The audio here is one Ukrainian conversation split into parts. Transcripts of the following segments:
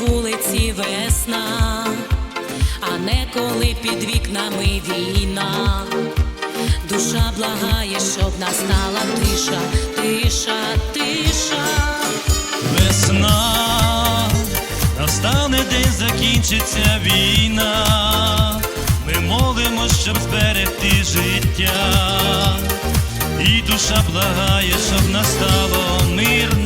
вулиці весна, а не коли під вікнами війна. Душа благає, щоб настала тиша, тиша, тиша. Весна, настане день, закінчиться війна. Ми молимо, щоб зберегти життя. І душа благає, щоб настало мирне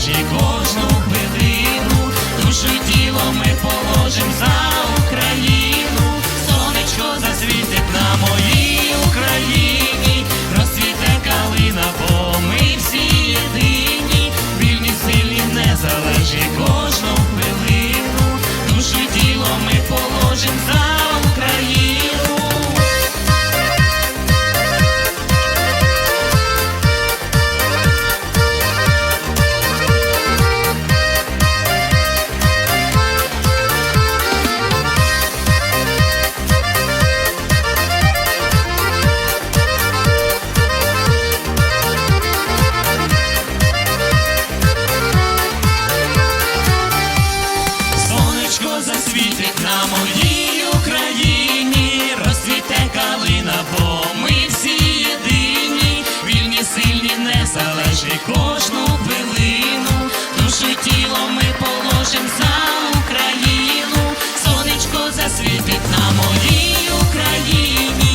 незалежні кожну хвилину, душу тіло ми положим за кожну хвилину, душу тіло ми положим за Україну, сонечко засвітить на моїй Україні.